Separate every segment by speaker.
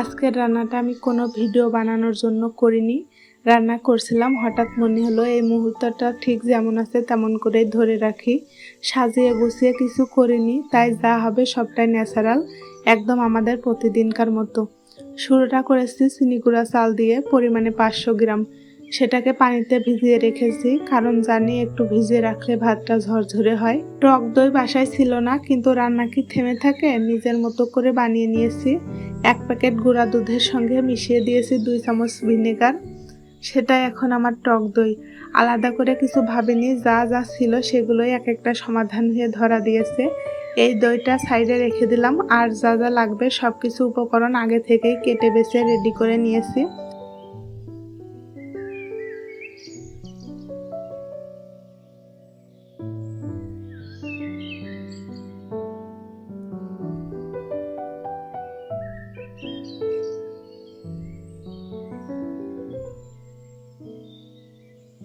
Speaker 1: আজকের রান্নাটা আমি কোনো ভিডিও বানানোর জন্য করিনি। রান্না করছিলাম, হঠাৎ মনে হলো এই মুহূর্তটা ঠিক যেমন আছে তেমন করেই ধরে রাখি। সাজিয়ে গুছিয়ে কিছু করিনি, তাই যা হবে সবটাই ন্যাচারাল, একদম আমাদের প্রতিদিনকার মতো। শুরুটা করেছি চিনিগুড়া চাল দিয়ে, পরিমাণে পাঁচশো গ্রাম। সেটাকে পানিতে ভিজিয়ে রেখেছি, কারণ জানি একটু ভিজিয়ে রাখলে ভাতটা ঝরঝরে হয়। টক দই বাসায় ছিল না, কিন্তু রান্না কি থেমে থাকে নিজের মতো করে বানিয়ে নিয়েছি। এক প্যাকেট গুঁড়া দুধের সঙ্গে মিশিয়ে দিয়েছি দুই চামচ ভিনেগার। সেটা এখন আমার টক দই। আলাদা করে কিছু ভাবিনি, যা যা ছিল সেগুলোই এক একটা সমাধান হয়ে ধরা দিয়েছে। এই দইটা সাইডে রেখে দিলাম, আর যা যা লাগবে সব কিছু উপকরণ আগে থেকেই কেটে বেছে রেডি করে নিয়েছি।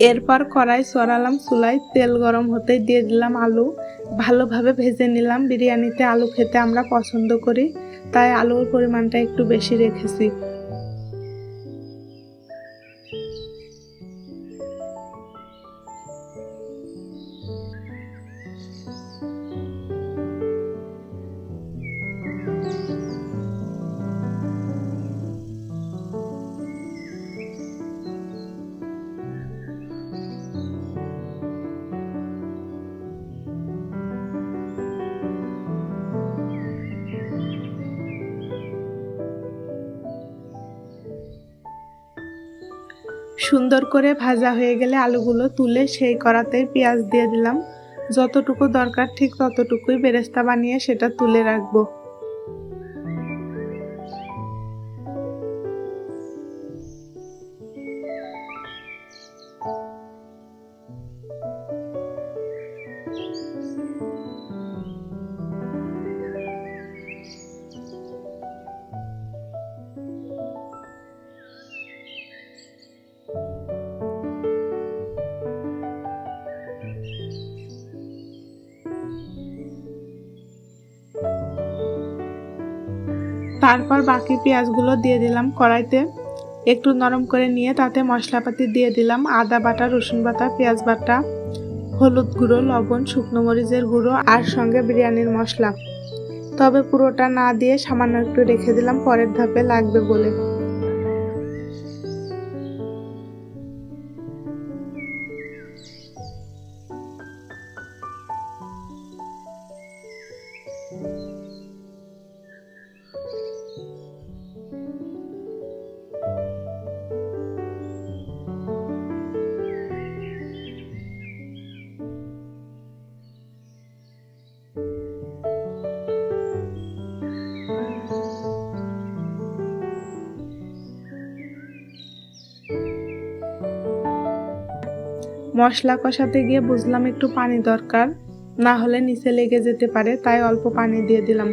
Speaker 1: এরপর কড়াই সরালাম চুলায়, তেল গরম হতে দিয়ে দিলাম আলু। ভালোভাবে ভেজে নিলাম বিরিয়ানিতে। আলু খেতে আমরা পছন্দ করি, তাই আলুর পরিমাণটা একটু বেশি রেখেছি। সুন্দর করে ভাজা হয়ে গেলে আলুগুলো তুলে সেই করাতে পেঁয়াজ দিয়ে দিলাম। যতটুকু দরকার ঠিক ততটুকুই বেরেস্তা বানিয়ে সেটা তুলে রাখব। তারপর বাকি পেঁয়াজগুলো দিয়ে দিলাম কড়াইতে। একটু নরম করে নিয়ে তাতে মশলাপাতি দিয়ে দিলাম আদা বাটা, রসুন বাটা, পেঁয়াজ বাটা, হলুদ গুঁড়ো, লবণ, শুকনো মরিচের গুঁড়ো আর সঙ্গে বিরিয়ানির মশলা। তবে পুরোটা না দিয়ে সামান্য একটু রেখে দিলাম, পরের ধাপে লাগবে বলে। মশলা কষাতে গিয়ে বুঝলাম একটু পানি দরকার। না হলে নিচে লেগে যেতে পারে, তাই অল্প পানি দিয়ে দিলাম।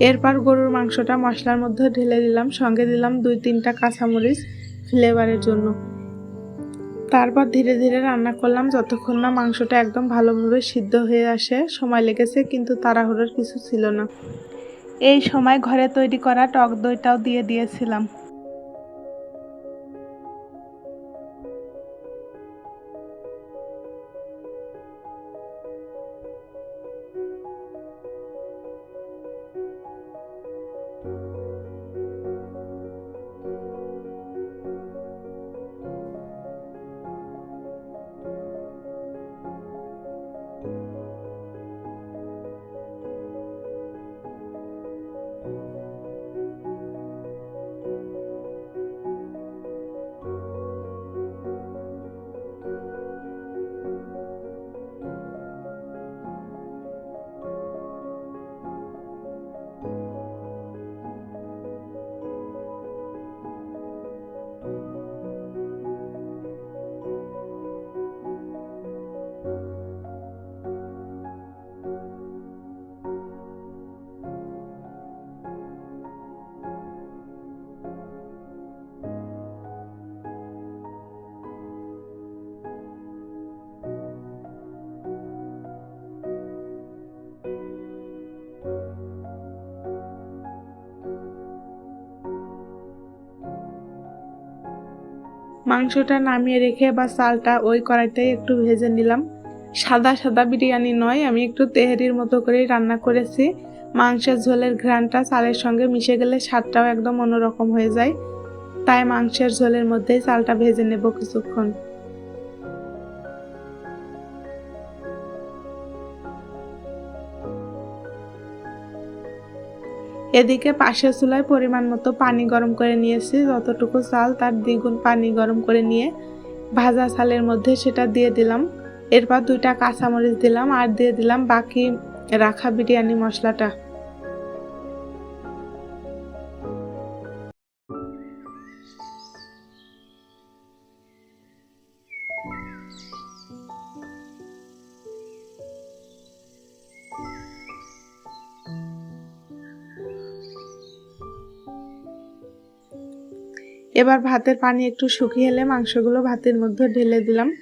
Speaker 1: এরপর গরুর মাংসটা মশলার মধ্যে ঢেলে দিলাম, সঙ্গে দিলাম দুই তিনটা কাঁচামরিচ ফ্লেভারের জন্য। তারপর ধীরে ধীরে রান্না করলাম। যতক্ষণ না মাংসটা একদম ভালোভাবে সিদ্ধ হয়ে আসে, সময় লেগেছে, কিন্তু তাড়াহুড়োর কিছু ছিল না। এই সময় ঘরে তৈরি করা টক দইটাও দিয়ে দিয়েছিলাম। মাংসটা নামিয়ে রেখে বা চালটা ওই কড়াইতে একটু ভেজে নিলাম। সাদা সাদা বিরিয়ানি নয়, আমি একটু তেহারির মতো করেই রান্না করেছি। মাংসের ঝোলের ঘ্রাণটা চালের সঙ্গে মিশে গেলে স্বাদটাও একদম অন্যরকম হয়ে যায়। তাই মাংসের ঝোলের মধ্যেই চালটা ভেজে নেব কিছুক্ষণ। এদিকে পাশের চুলায় পরিমাণ মতো পানি গরম করে নিয়েছি। যতটুকু চাল, তার দ্বিগুণ পানি গরম করে নিয়ে ভাজা চালের মধ্যে সেটা দিয়ে দিলাম। এরপর দুইটা কাঁচামরিচ দিলাম আর দিয়ে দিলাম বাকি রাখা বিরিয়ানি মশলাটা। এবার ভাতের পানি একটু শুকিয়ে এলে মাংসগুলো ভাতের মধ্যে ঢেলে দিলাম।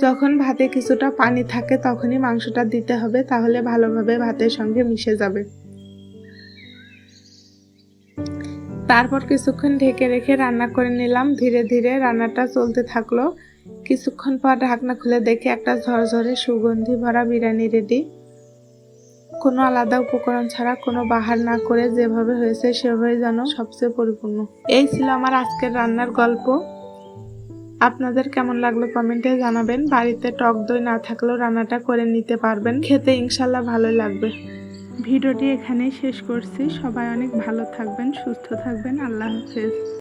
Speaker 1: যখন ভাতে কিছুটা পানি থাকে তখনই মাংসটা দিতে হবে, তাহলে ভালোভাবে ভাতের সঙ্গে মিশে যাবে। তারপর কিছুক্ষণ ঢেকে রেখে রান্না করে নিলাম। ধীরে ধীরে রান্নাটা চলতে থাকল। কিছুক্ষণ পর ঢাকনা খুলে দেখে একটা ঝরঝরে সুগন্ধি ভরা বিরিয়ানি রেডি কোনো আলাদা উপকরণ ছাড়া কোনো বাহার না করে যেভাবে হয়েছে সেভাবে যেন সবচেয়ে পরিপূর্ণ। এই ছিল আমার আজকের রান্নার গল্প। আপনাদের কেমন লাগল কমেন্টে জানাবেন। বাড়িতে টক দই না থাকলেও রান্নাটা করে নিতে পারবেন। খেতে ইনশাল্লাহ ভালো লাগবে। ভিডিওটি এখানেই শেষ করছি। সবাই অনেক ভালো থাকবেন, সুস্থ থাকবেন। আল্লাহ হাফেজ।